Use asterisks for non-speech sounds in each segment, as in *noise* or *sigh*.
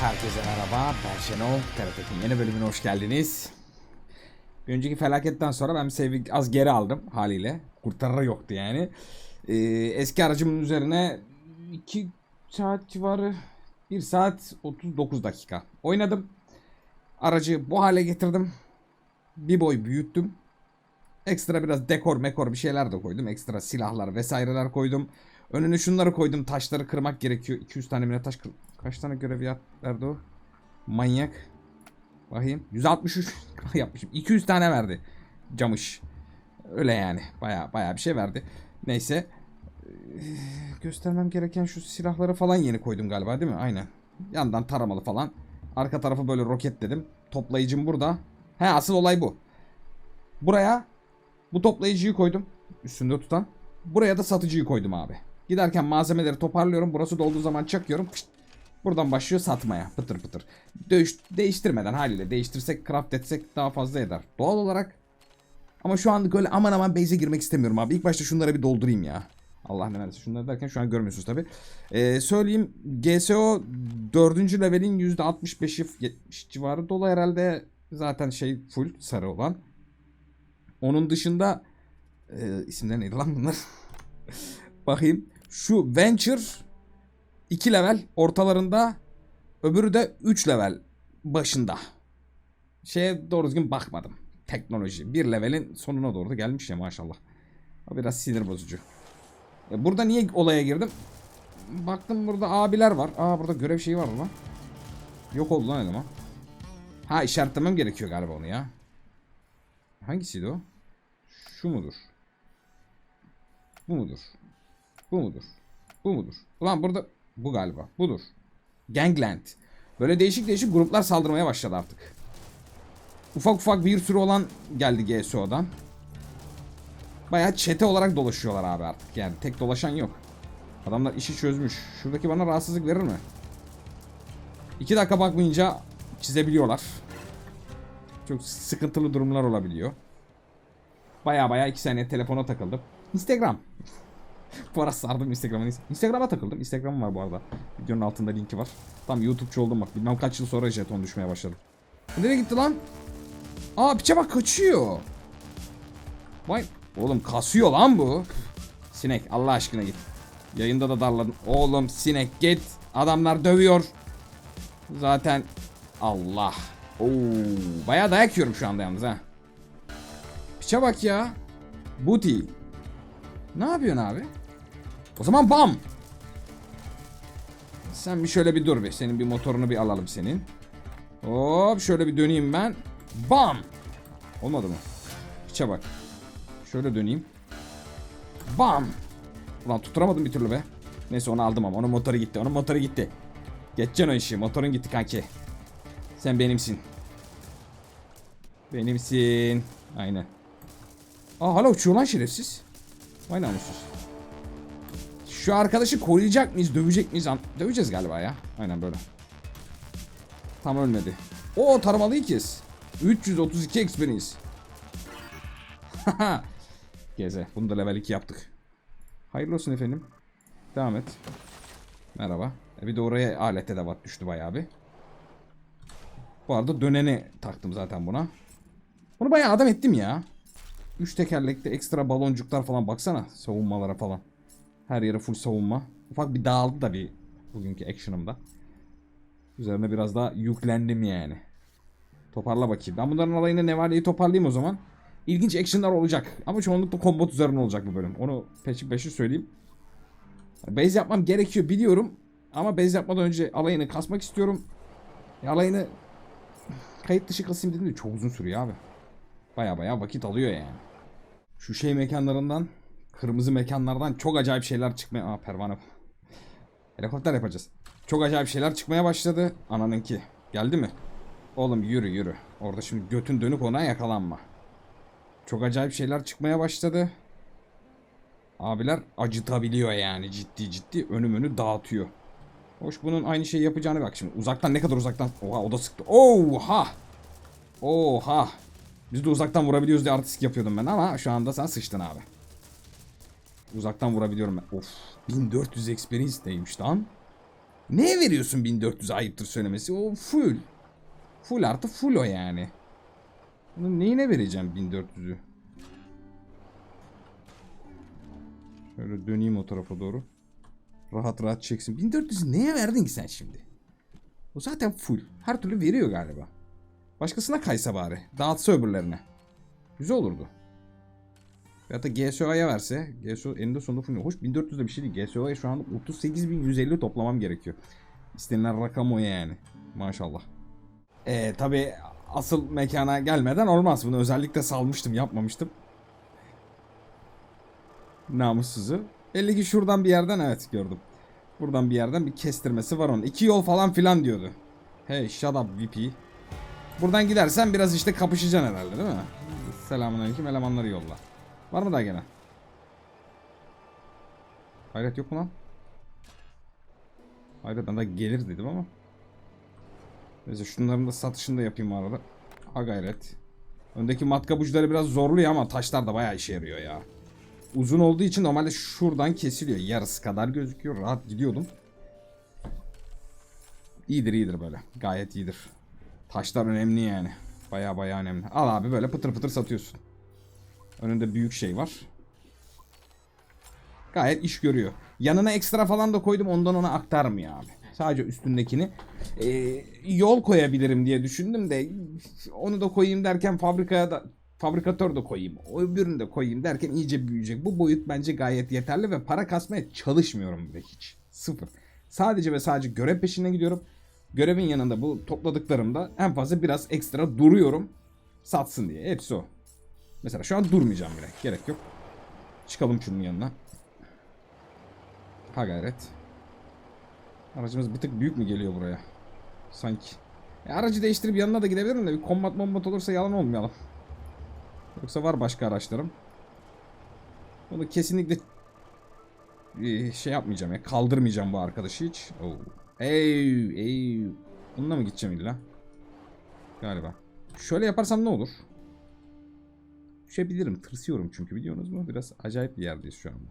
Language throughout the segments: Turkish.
Herkese merhaba, ben Şenol. TRT'nin yeni bölümüne hoş geldiniz. Bir önceki felaketten sonra ben sevi az geri aldım haliyle. Kurtarır yoktu yani. Ee, eski aracımın üzerine 2 saat civarı 1 saat 39 dakika oynadım. Aracı bu hale getirdim. Bir boy büyüttüm. Ekstra biraz dekor mekor bir şeyler de koydum. Ekstra silahlar vesaireler koydum. Önüne şunları koydum. Taşları kırmak gerekiyor. 200 tane bile taş kır... Kaç tane görev verdi o? Manyak. Bakayım. 163 *laughs* yapmışım. 200 tane verdi. Camış. Öyle yani. Baya baya bir şey verdi. Neyse. Ee, göstermem gereken şu silahları falan yeni koydum galiba değil mi? Aynen. Yandan taramalı falan. Arka tarafı böyle roketledim. Toplayıcım burada. He asıl olay bu. Buraya bu toplayıcıyı koydum. Üstünde tutan. Buraya da satıcıyı koydum abi. Giderken malzemeleri toparlıyorum. Burası dolduğu zaman çakıyorum. Pişt. Buradan başlıyor satmaya. Pıtır pıtır. Dövüş, değiştirmeden haliyle. Değiştirsek craft etsek daha fazla eder. Doğal olarak. Ama şu anlık öyle aman aman base'e girmek istemiyorum abi. İlk başta şunları bir doldurayım ya. Allah ne versin şunları derken şu an görmüyorsunuz tabi. Ee, söyleyeyim GSO 4. levelin %65'i 70 civarı dolu herhalde. Zaten şey full sarı olan. Onun dışında e, isimler neydi lan bunlar? *laughs* Bakayım. Şu Venture 2 level ortalarında öbürü de 3 level başında. Şeye doğru düzgün bakmadım. Teknoloji. Bir levelin sonuna doğru da gelmiş ya maşallah. O biraz sinir bozucu. E, Burada niye olaya girdim? Baktım burada abiler var. Aa burada görev şeyi var lan. Yok oldu lan eleman. Ha işaretlemem gerekiyor galiba onu ya. Hangisiydi o? Şu mudur? Bu mudur? Bu mudur? Bu mudur? Ulan burada bu galiba. Budur. Gangland. Böyle değişik değişik gruplar saldırmaya başladı artık. Ufak ufak bir sürü olan geldi GSO'dan. Bayağı çete olarak dolaşıyorlar abi artık. Yani tek dolaşan yok. Adamlar işi çözmüş. Şuradaki bana rahatsızlık verir mi? İki dakika bakmayınca çizebiliyorlar. Çok sıkıntılı durumlar olabiliyor. Baya baya iki saniye telefona takıldım. Instagram. *laughs* bu ara sardım Instagram'a. Instagram'a takıldım. Instagram'ım var bu arada. Videonun altında linki var. Tam YouTube'cu oldum bak. Bilmem kaç yıl sonra jeton düşmeye başladım. Nereye gitti lan? Aa piçe bak kaçıyor. Vay. Oğlum kasıyor lan bu. Sinek Allah aşkına git. Yayında da darladın. Oğlum sinek git. Adamlar dövüyor. Zaten Allah. Oo, bayağı dayak yiyorum şu anda yalnız ha. Piçe bak ya. Booty. Ne yapıyorsun abi? O zaman bam. Sen bir şöyle bir dur bir. Senin bir motorunu bir alalım senin. Hop şöyle bir döneyim ben. Bam. Olmadı mı? Piçe bak. Şöyle döneyim. Bam. Ulan tutturamadım bir türlü be. Neyse onu aldım ama onun motoru gitti. Onun motoru gitti. Geçeceksin o işi. Motorun gitti kanki. Sen benimsin. Benimsin. Aynen. Aa hala uçuyor lan şerefsiz. Vay namussuz. Şu arkadaşı koruyacak mıyız? Dövecek miyiz? Döveceğiz galiba ya. Aynen böyle. Tam ölmedi. O taramalı ikiz. 332 experience. *laughs* Geze. Bunu da level 2 yaptık. Hayırlı olsun efendim. Devam et. Merhaba. E bir de oraya alet edevat düştü bayağı bir. Bu arada döneni taktım zaten buna. Bunu bayağı adam ettim ya. Üç tekerlekli ekstra baloncuklar falan baksana savunmalara falan. Her yere full savunma. Ufak bir dağıldı da bir bugünkü action'ımda. Üzerine biraz daha yüklendim yani. Toparla bakayım. Ben bunların alayını nevaleyi toparlayayım o zaman. İlginç action'lar olacak. Ama çoğunlukla combat üzerine olacak bu bölüm. Onu peşin peşin söyleyeyim. Base yapmam gerekiyor biliyorum. Ama base yapmadan önce alayını kasmak istiyorum. Ya alayını kayıt dışı kasayım dedim de çok uzun sürüyor abi. Baya baya vakit alıyor yani. Şu şey mekanlarından, kırmızı mekanlardan çok acayip şeyler çıkmaya... Aa pervane. Helikopter yapacağız. Çok acayip şeyler çıkmaya başladı. Ananınki. Geldi mi? Oğlum yürü yürü. Orada şimdi götün dönük ona yakalanma. Çok acayip şeyler çıkmaya başladı. Abiler acıtabiliyor yani ciddi ciddi önüm önü dağıtıyor. Hoş bunun aynı şeyi yapacağını bak şimdi. Uzaktan ne kadar uzaktan? Oha o da sıktı. Oha! Oha! Biz de uzaktan vurabiliyoruz diye artistik yapıyordum ben ama şu anda sen sıçtın abi. Uzaktan vurabiliyorum ben. Of 1400 experience neymiş lan? Neye veriyorsun 1400 ayıptır söylemesi? O full. Full artı full o yani. Bunun neyine vereceğim 1400'ü? Şöyle döneyim o tarafa doğru. Rahat rahat çeksin. 1400'ü neye verdin ki sen şimdi? O zaten full. Her türlü veriyor galiba. Başkasına kaysa bari. Dağıtsa öbürlerine. Güzel olurdu. Ya da GSO'ya verse. GSO eninde sonunda full. Hoş 1400 de bir şey değil. GSO'ya şu an 38.150 toplamam gerekiyor. İstenilen rakam o yani. Maşallah. Ee, tabi asıl mekana gelmeden olmaz. Bunu özellikle salmıştım. Yapmamıştım. Namussuzu. Belli ki şuradan bir yerden evet gördüm. Buradan bir yerden bir kestirmesi var onun. İki yol falan filan diyordu. Hey shut up VP. Buradan gidersen biraz işte kapışacaksın herhalde değil mi? Selamünaleyküm elemanları yolla. Var mı daha gelen? Hayret yok mu lan? Hayret ben de gelir dedim ama. Neyse şunların da satışını da yapayım arada. Ha gayret. Öndeki matkap uçları biraz zorluyor ama taşlar da bayağı işe yarıyor ya. Uzun olduğu için normalde şuradan kesiliyor. Yarısı kadar gözüküyor. Rahat gidiyordum. İyidir iyidir böyle. Gayet iyidir. Taşlar önemli yani. Baya baya önemli. Al abi böyle pıtır pıtır satıyorsun. Önünde büyük şey var. Gayet iş görüyor. Yanına ekstra falan da koydum ondan ona aktarmıyor abi. Sadece üstündekini Ee, yol koyabilirim diye düşündüm de onu da koyayım derken fabrikaya da fabrikatör de koyayım. Öbürünü de koyayım derken iyice büyüyecek. Bu boyut bence gayet yeterli ve para kasmaya çalışmıyorum bile hiç. Sıfır. Sadece ve sadece görev peşine gidiyorum. Görevin yanında bu topladıklarımda en fazla biraz ekstra duruyorum. Satsın diye. Hepsi o. Mesela şu an durmayacağım bile. Gerek yok. Çıkalım şunun yanına. Ha gayret. Aracımız bir tık büyük mü geliyor buraya? Sanki. E, aracı değiştirip yanına da gidebilirim de bir kombat bombat olursa yalan olmayalım. Yoksa var başka araçlarım. Onu kesinlikle e, şey yapmayacağım ya. Kaldırmayacağım bu arkadaşı hiç. Oo. Ey, ey. Bununla mı gideceğim illa? Galiba. Şöyle yaparsam ne olur? Düşebilirim. Tırsıyorum çünkü biliyorsunuz mu? Biraz acayip bir yerdeyiz şu anda.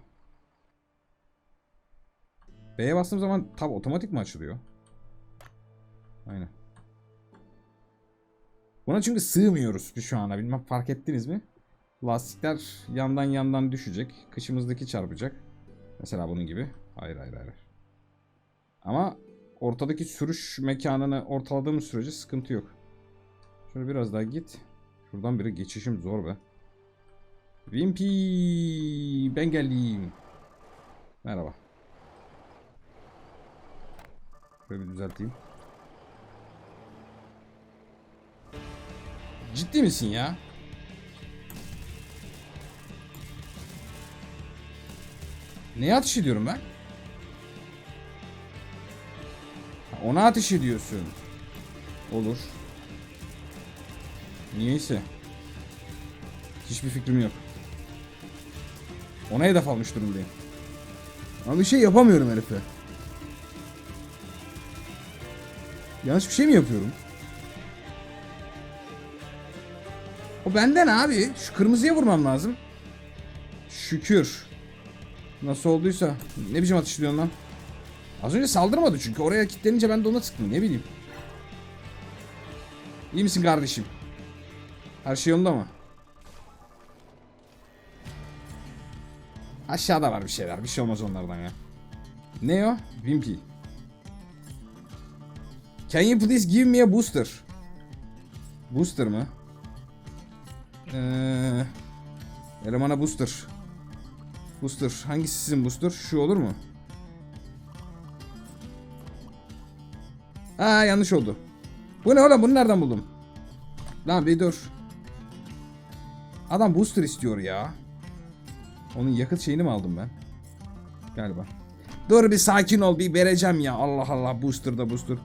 B'ye bastığım zaman tab otomatik mi açılıyor? Aynen. Buna çünkü sığmıyoruz şu ana. Bilmem fark ettiniz mi? Lastikler yandan yandan düşecek. Kışımızdaki çarpacak. Mesela bunun gibi. Hayır hayır hayır. Ama ortadaki sürüş mekanını ortaladığımız sürece sıkıntı yok. Şöyle biraz daha git. Şuradan biri geçişim zor be. Wimpy ben geldim. Merhaba. Şöyle bir düzelteyim. Ciddi misin ya? Neye ateş ediyorum ben? Ona ateş ediyorsun. Olur. Niyeyse. Hiçbir fikrim yok. Ona hedef almış durumdayım. Ama bir şey yapamıyorum herife. Yanlış bir şey mi yapıyorum? O benden abi. Şu kırmızıya vurmam lazım. Şükür. Nasıl olduysa. Ne biçim atışlıyorsun lan? Az önce saldırmadı çünkü. Oraya kilitlenince ben de ona sıktım. Ne bileyim. İyi misin kardeşim? Her şey yolunda mı? Aşağıda var bir şeyler. Bir şey olmaz onlardan ya. Ne o? Wimpy. Can you please give me a booster? Booster mı? Ee, elemana booster. Booster. Hangisi sizin booster? Şu olur mu? Aa yanlış oldu. Bu ne oğlum? Bunu nereden buldum? Lan bir dur. Adam booster istiyor ya. Onun yakıt şeyini mi aldım ben? Galiba. Dur bir sakin ol bir vereceğim ya. Allah Allah booster da booster.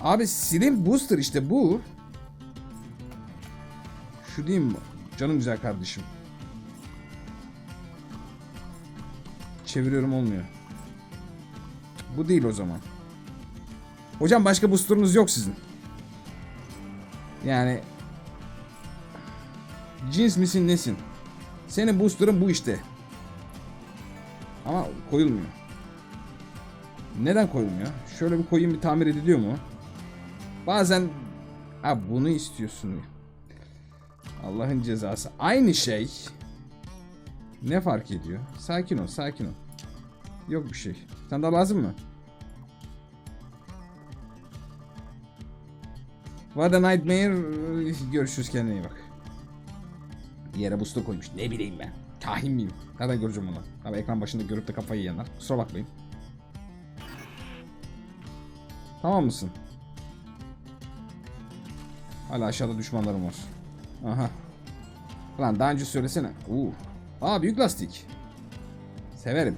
Abi Slim Booster işte bu. Şu değil mi? Canım güzel kardeşim. Çeviriyorum olmuyor. Bu değil o zaman. Hocam başka booster'ınız yok sizin. Yani cins misin nesin? Senin booster'ın bu işte. Ama koyulmuyor. Neden koyulmuyor? Şöyle bir koyayım bir tamir ediliyor mu? Bazen ha bunu istiyorsun. Allah'ın cezası. Aynı şey. Ne fark ediyor? Sakin ol, sakin ol. Yok bir şey. Sen daha lazım mı? What a nightmare. Görüşürüz kendine iyi bak. Yere booster koymuş. Ne bileyim ben. Kahin miyim? Nereden göreceğim onu? Abi ekran başında görüp de kafayı yiyenler. Kusura bakmayın. Tamam mısın? Hala aşağıda düşmanlarım var. Aha. Lan daha önce söylesene. Uuu. Aa büyük lastik. Severim.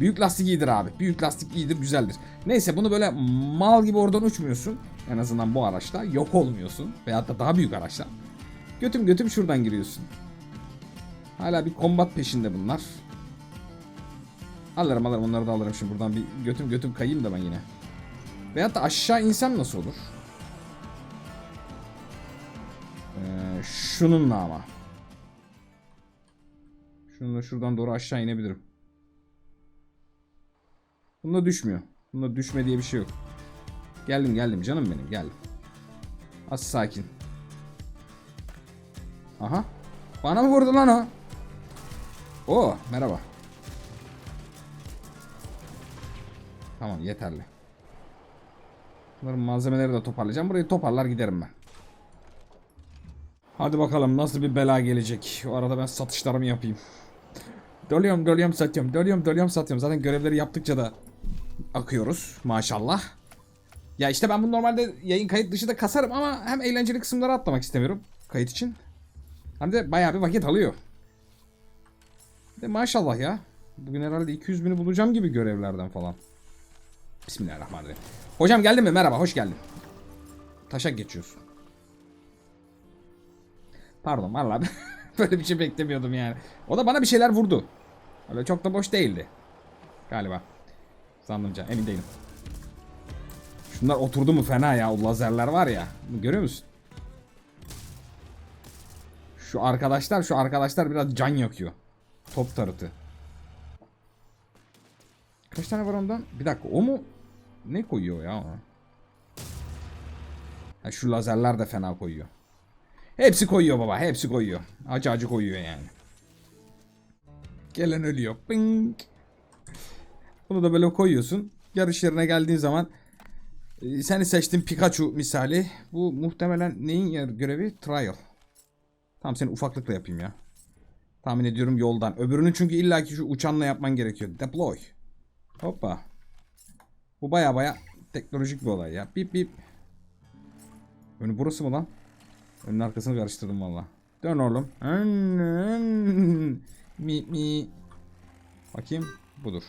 Büyük lastik iyidir abi. Büyük lastik iyidir, güzeldir. Neyse bunu böyle mal gibi oradan uçmuyorsun. En azından bu araçta. Yok olmuyorsun. Veyahut da daha büyük araçta. Götüm götüm şuradan giriyorsun. Hala bir kombat peşinde bunlar. Alırım alırım onları da alırım şimdi buradan bir götüm götüm kayayım da ben yine. Veyahut da aşağı insem nasıl olur? Ee, şununla ama. Şununla şuradan doğru aşağı inebilirim. Bunda düşmüyor. Bunda düşme diye bir şey yok. Geldim geldim canım benim geldim. Az sakin. Aha. Bana mı vurdu lan o? Oo merhaba. Tamam yeterli. Bunların malzemeleri de toparlayacağım. Burayı toparlar giderim ben. Hadi bakalım nasıl bir bela gelecek. O arada ben satışlarımı yapayım. Doluyorum doluyorum satıyorum. Doluyorum doluyorum satıyorum. Zaten görevleri yaptıkça da akıyoruz maşallah. Ya işte ben bunu normalde yayın kayıt dışı da kasarım ama hem eğlenceli kısımları atlamak istemiyorum kayıt için. Hem de bayağı bir vakit alıyor. De maşallah ya. Bugün herhalde 200 bini bulacağım gibi görevlerden falan. Bismillahirrahmanirrahim. Hocam geldin mi? Merhaba, hoş geldin. Taşak geçiyorsun. Pardon vallahi *laughs* böyle bir şey beklemiyordum yani. O da bana bir şeyler vurdu. Öyle çok da boş değildi. Galiba. Zannımca emin değilim. Şunlar oturdu mu fena ya o lazerler var ya. Görüyor musun? Şu arkadaşlar şu arkadaşlar biraz can yakıyor. Top tarıtı. Kaç tane var ondan? Bir dakika o mu? Ne koyuyor ya? o? Ha, şu lazerler de fena koyuyor. Hepsi koyuyor baba. Hepsi koyuyor. Acı acı koyuyor yani. Gelen ölüyor. Bing. Bunu da böyle koyuyorsun. Yarış yerine geldiğin zaman e, seni seçtim Pikachu misali. Bu muhtemelen neyin görevi? Trial. Tamam seni ufaklıkla yapayım ya. Tahmin ediyorum yoldan. Öbürünü çünkü illaki şu uçanla yapman gerekiyor. Deploy. Hoppa. Bu baya baya teknolojik bir olay ya. Bip bip. Önü burası mı lan? Önün arkasını karıştırdım valla. Dön oğlum. Mi mi. Bakayım. Budur.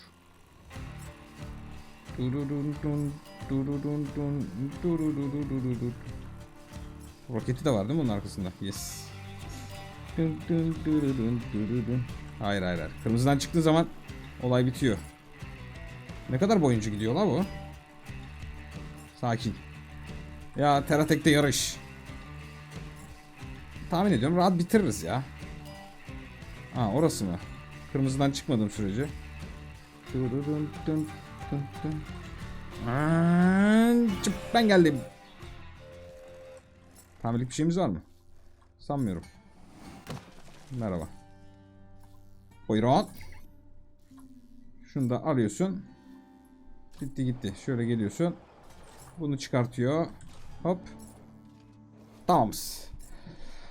Roketi de var değil mi onun arkasında? Yes. Hayır hayır hayır. Kırmızıdan çıktığı zaman olay bitiyor. Ne kadar boyunca gidiyor la bu? Sakin. Ya Teratek'te yarış. Tahmin ediyorum rahat bitiririz ya. Ha orası mı? Kırmızıdan çıkmadığım sürece. Ben geldim. Tamirlik bir şeyimiz var mı? Sanmıyorum. Merhaba. Buyurun. Şunu da alıyorsun. Gitti gitti. Şöyle geliyorsun. Bunu çıkartıyor. Hop. Tamamız.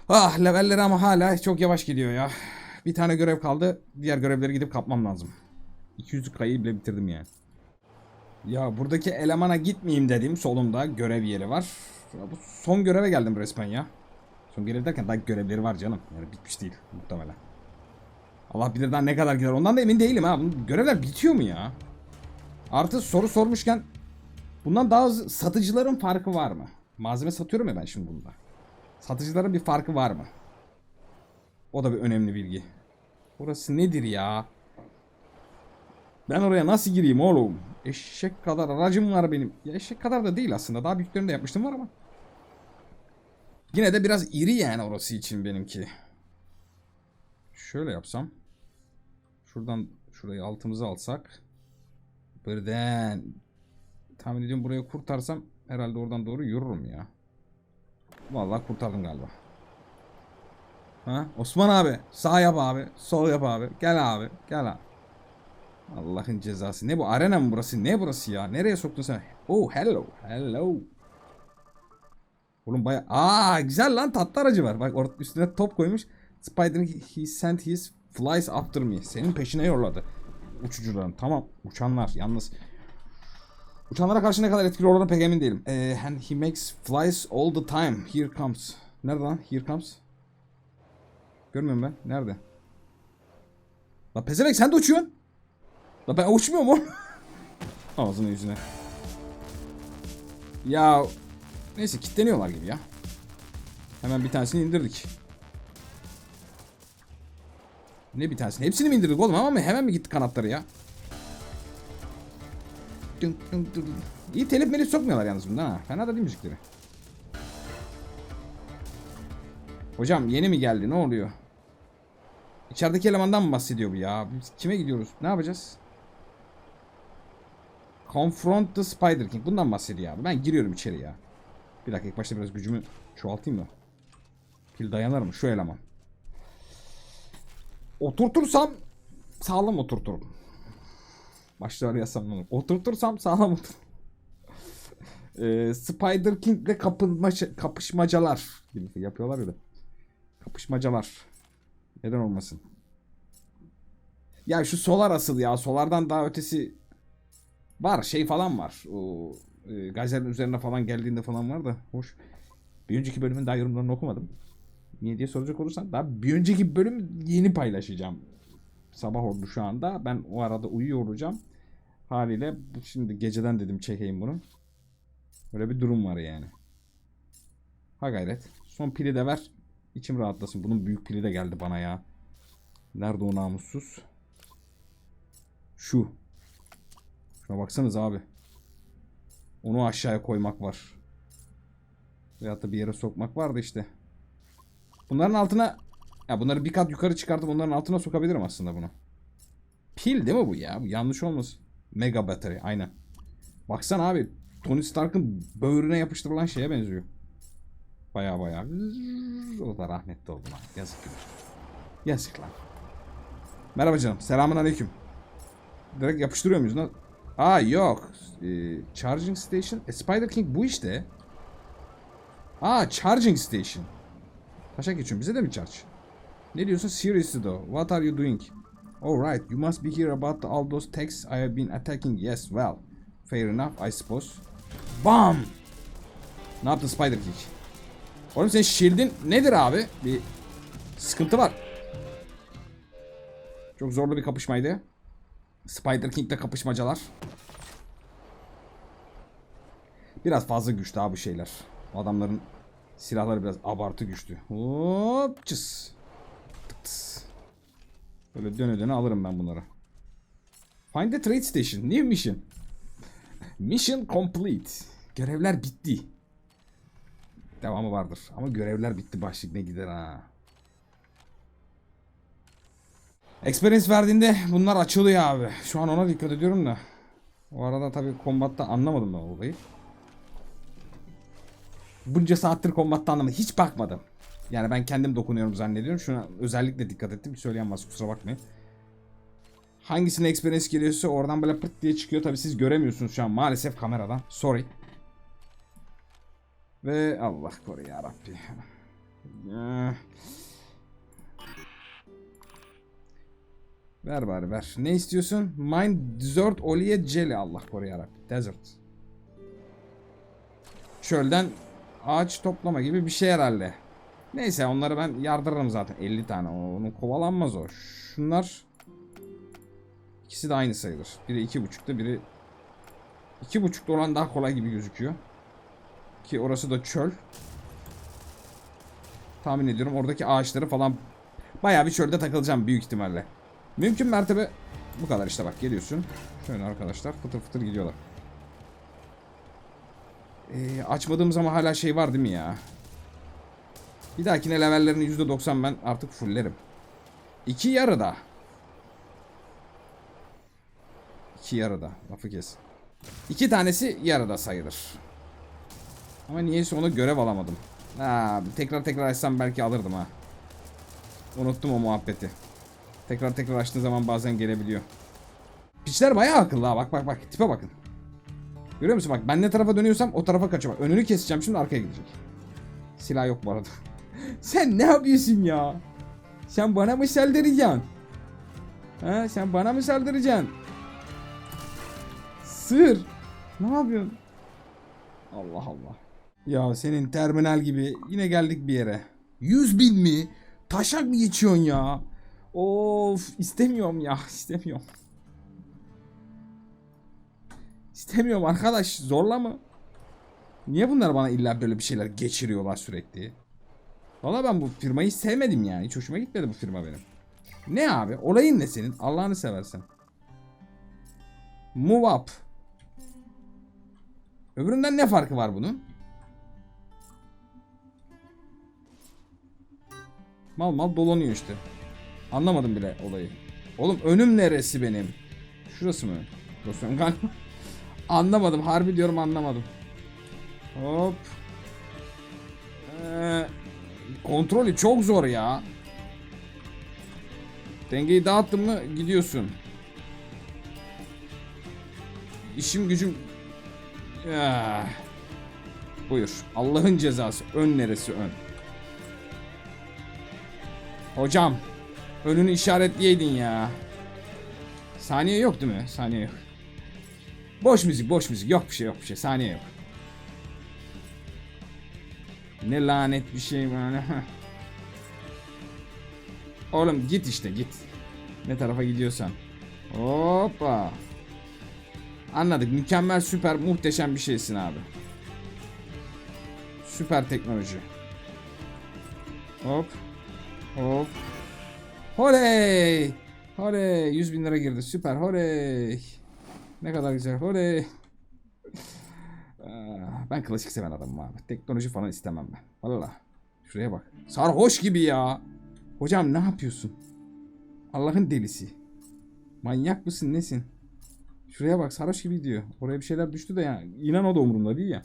Ah levelleri ama hala çok yavaş gidiyor ya. Bir tane görev kaldı. Diğer görevleri gidip kapmam lazım. 200 kayıyı bile bitirdim yani. Ya buradaki elemana gitmeyeyim dedim. Solumda görev yeri var. Bu son göreve geldim resmen ya. Son görev derken daha görevleri var canım. Yani bitmiş değil muhtemelen. Allah bilir daha ne kadar gider. Ondan da emin değilim ha. Görevler bitiyor mu ya? Artı soru sormuşken bundan daha hızlı satıcıların farkı var mı? Malzeme satıyorum ya ben şimdi bunda. Satıcıların bir farkı var mı? O da bir önemli bilgi. Burası nedir ya? Ben oraya nasıl gireyim oğlum? Eşek kadar aracım var benim. Ya eşek kadar da değil aslında. Daha büyüklerini de yapmıştım var ama. Yine de biraz iri yani orası için benimki. Şöyle yapsam. Şuradan şurayı altımıza alsak. Birden. Tahmin ediyorum burayı kurtarsam herhalde oradan doğru yürürüm ya. Vallahi kurtardım galiba. Ha? Osman abi. Sağ yap abi. Sol yap abi. Gel abi. Gel abi. Allah'ın cezası. Ne bu? Arena mı burası? Ne burası ya? Nereye soktun sen? Oh hello. Hello. Oğlum baya... Aa güzel lan tatlı aracı var. Bak orada üstüne top koymuş. Spider he sent his flies after me. Senin peşine yolladı. Uçucuların. Tamam. Uçanlar. Yalnız Uçanlara karşı ne kadar etkili olduğunu pek emin değilim. Ee, and he makes flies all the time. Here comes. Nerede lan? Here comes. Görmüyorum ben. Nerede? La pezevenk sen de uçuyorsun. La ben uçmuyor mu? *laughs* Ağzına yüzüne. Ya neyse kilitleniyorlar gibi ya. Hemen bir tanesini indirdik. Ne bir tanesini? Hepsini mi indirdik oğlum ama hemen mi gitti kanatları ya? İyi telif melif sokmuyorlar yalnız bundan ha. Fena da değil müzikleri. Hocam yeni mi geldi? Ne oluyor? İçerideki elemandan mı bahsediyor bu ya? Biz kime gidiyoruz? Ne yapacağız? Confront the Spider King. Bundan bahsediyor abi. Ben giriyorum içeri ya. Bir dakika ilk başta biraz gücümü çoğaltayım da. Pil dayanır mı? Şu eleman. Oturtursam sağlam oturturum. Yazsam ne olur? Oturtursam sağlam otur. *laughs* Ee, Spider King'le kapılmaca, kapışmacalar gibi yapıyorlar ya da. Kapışmacalar. Neden olmasın? Ya şu solar asıl ya. Solardan daha ötesi var. Şey falan var. O e, gazetenin üzerine falan geldiğinde falan var da. Hoş. Bir önceki bölümün daha yorumlarını okumadım. Niye diye soracak olursan daha bir önceki bölüm yeni paylaşacağım. Sabah oldu şu anda. Ben o arada uyuyor olacağım. Haliyle şimdi geceden dedim çekeyim bunu. Böyle bir durum var yani. Ha gayret. Son pili de ver. İçim rahatlasın. Bunun büyük pili de geldi bana ya. Nerede o namussuz? Şu. Şuna baksanız abi. Onu aşağıya koymak var. Veyahut da bir yere sokmak var da işte. Bunların altına ya bunları bir kat yukarı çıkartıp onların altına sokabilirim aslında bunu. Pil değil mi bu ya? Bu yanlış olmasın. Mega battery aynen. Baksana abi. Tony Stark'ın böğrüne yapıştırılan şeye benziyor. Baya baya. O da rahmetli oldu lan. Yazık gibi. Yazık lan. Merhaba canım. Selamun aleyküm. Direkt yapıştırıyor muyuz lan? Aa yok. Ee, charging station. E, Spider King bu işte. Aa charging station. Taşa geçiyorum. Bize de mi charge? Ne diyorsun? Seriously though. What are you doing? Alright. You must be here about all those texts I have been attacking. Yes, well. Fair enough, I suppose. Bam! Ne yaptın Spider King? Oğlum senin shield'in nedir abi? Bir sıkıntı var. Çok zorlu bir kapışmaydı. Spider King'le kapışmacalar. Biraz fazla güçlü abi şeyler. Adamların silahları biraz abartı güçlü. Hop tıs. Böyle döne döne alırım ben bunları. Find the trade station. New mission. Mission complete. Görevler bitti. Devamı vardır. Ama görevler bitti başlık ne gider ha. Experience verdiğinde bunlar açılıyor abi. Şu an ona dikkat ediyorum da. O arada tabii kombatta anlamadım ben olayı. Bunca saattir kombatta anlamadım. Hiç bakmadım. Yani ben kendim dokunuyorum zannediyorum. Şuna özellikle dikkat ettim. Söyleyen varsa kusura bakmayın. Hangisine experience geliyorsa oradan böyle pırt diye çıkıyor. Tabii siz göremiyorsunuz şu an maalesef kameradan. Sorry. Ve Allah koru ya Ver bari ver. Ne istiyorsun? Mine Desert Olie Jelly. Allah koru ya Rabbi. Desert. Çölden ağaç toplama gibi bir şey herhalde. Neyse onları ben yardırırım zaten. 50 tane. Onun kovalanmaz o. Şunlar ikisi de aynı sayılır. Biri iki buçukta biri iki buçukta olan daha kolay gibi gözüküyor. Ki orası da çöl. Tahmin ediyorum oradaki ağaçları falan bayağı bir çölde takılacağım büyük ihtimalle. Mümkün mertebe bu kadar işte bak geliyorsun. Şöyle arkadaşlar fıtır fıtır gidiyorlar. Ee, açmadığım zaman hala şey var değil mi ya? Bir dahakine levellerini %90 ben artık fulllerim. İki yarıda. İki yarıda. Lafı kes. İki tanesi yarıda sayılır. Ama niyeyse ona görev alamadım. Ha, tekrar tekrar açsam belki alırdım ha. Unuttum o muhabbeti. Tekrar tekrar açtığın zaman bazen gelebiliyor. Piçler bayağı akıllı ha. Bak bak bak. Tipe bakın. Görüyor musun? Bak ben ne tarafa dönüyorsam o tarafa kaçıyor. Önünü keseceğim şimdi arkaya gidecek. Silah yok bu arada. *laughs* Sen ne yapıyorsun ya? Sen bana mı saldıracaksın? Ha sen bana mı saldıracaksın? Sır. Ne yapıyorsun? Allah Allah. Ya senin terminal gibi yine geldik bir yere. 100 bin mi? Taşak mı geçiyorsun ya? Of istemiyorum ya istemiyorum. İstemiyorum arkadaş zorla mı? Niye bunlar bana illa böyle bir şeyler geçiriyorlar sürekli? Valla ben bu firmayı sevmedim yani. Hiç hoşuma gitmedi bu firma benim. Ne abi? Olayın ne senin? Allah'ını seversen. Move up. Öbüründen ne farkı var bunun? Mal mal dolanıyor işte. Anlamadım bile olayı. Oğlum önüm neresi benim? Şurası mı? Ön galiba. anlamadım. Harbi diyorum anlamadım. Hop. Ee, kontrolü çok zor ya. Dengeyi dağıttın mı gidiyorsun. İşim gücüm... Ah. Buyur. Allah'ın cezası. Ön neresi ön? Hocam. Önünü işaretleyeydin ya. Saniye yok değil mi? Saniye yok. Boş müzik, boş müzik. Yok bir şey, yok bir şey. Saniye yok. Ne lanet bir şey böyle. *laughs* Oğlum git işte git. Ne tarafa gidiyorsan. Hoppa. Anladık. Mükemmel, süper, muhteşem bir şeysin abi. Süper teknoloji. Hop. Hop. Holey. Holey. 100 bin lira girdi. Süper. Holey. Ne kadar güzel. Holey. Ah, Ben klasik seven adamım abi. Teknoloji falan istemem ben. Valla. Şuraya bak. Sarhoş gibi ya. Hocam ne yapıyorsun? Allah'ın delisi. Manyak mısın nesin? Şuraya bak sarhoş gibi diyor. Oraya bir şeyler düştü de ya. İnan o da umurumda değil ya.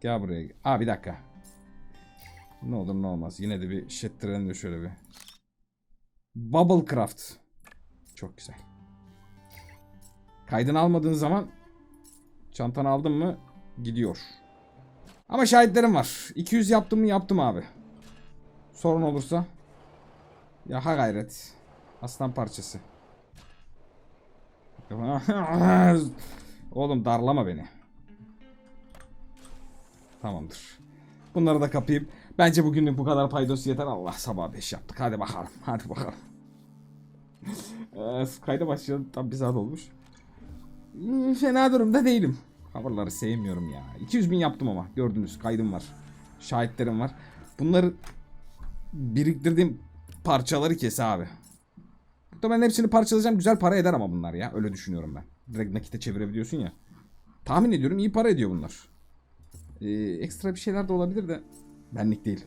Gel buraya. Aa bir dakika. Ne olur ne olmaz. Yine de bir şettirelim de şöyle bir. Bubblecraft. Çok güzel. Kaydını almadığın zaman çantanı aldın mı gidiyor. Ama şahitlerim var. 200 yaptım mı yaptım abi. Sorun olursa ya ha gayret. Aslan parçası. *laughs* Oğlum darlama beni. Tamamdır. Bunları da kapayım. Bence bugünlük bu kadar paydos yeter. Allah sabah 5 yaptık. Hadi bakalım. Hadi bakalım. Ee, Kayda başlayalım. Tam bir saat olmuş. Hmm, Fena durumda değilim. Coverları sevmiyorum ya. 200 bin yaptım ama. Gördünüz. Kaydım var. Şahitlerim var. Bunları biriktirdiğim parçaları kes abi. Muhtemelen hepsini parçalayacağım. Güzel para eder ama bunlar ya. Öyle düşünüyorum ben. Direkt nakite çevirebiliyorsun ya. Tahmin ediyorum iyi para ediyor bunlar. Ee, ekstra bir şeyler de olabilir de benlik değil.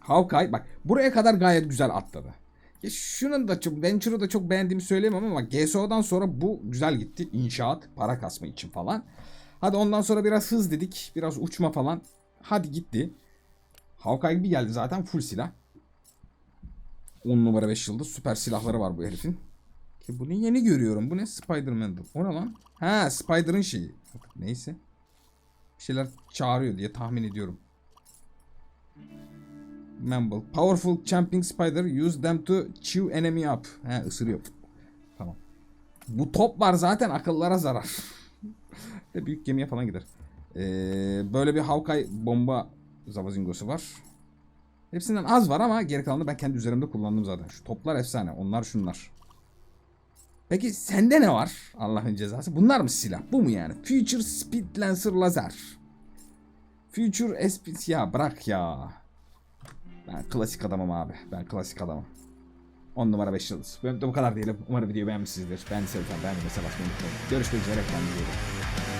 Hawkeye bak buraya kadar gayet güzel atladı. Ya şunun da çok Venture'ı da çok beğendiğimi söyleyemem ama GSO'dan sonra bu güzel gitti. İnşaat, para kasma için falan. Hadi ondan sonra biraz hız dedik. Biraz uçma falan. Hadi gitti. Hawkeye gibi geldi zaten full silah. 10 numara 5 yıldız süper silahları var bu herifin. Ki bunu yeni görüyorum. Bu ne? Spider-Man. O ne lan? Ha Spider'ın şeyi. Neyse. Bir şeyler çağırıyor diye tahmin ediyorum. Mumble. Powerful jumping spider use them to chew enemy up. He ısırıyor. Tamam. Bu top var zaten akıllara zarar. *laughs* Ve büyük gemiye falan gider. Ee, böyle bir Hawkeye bomba zavazingosu var. Hepsinden az var ama geri kalanını ben kendi üzerimde kullandım zaten. Şu toplar efsane. Onlar şunlar. Peki sende ne var? Allah'ın cezası. Bunlar mı silah? Bu mu yani? Future Speed Lancer Laser. Future SP... Ya bırak ya. Ben klasik adamım abi. Ben klasik adamım. 10 numara 5 yıldız. Benim de bu kadar diyelim. Umarım videoyu beğenmişsinizdir. Ben sevdim. Ben de unutmayın. Görüşmek üzere. Bakın.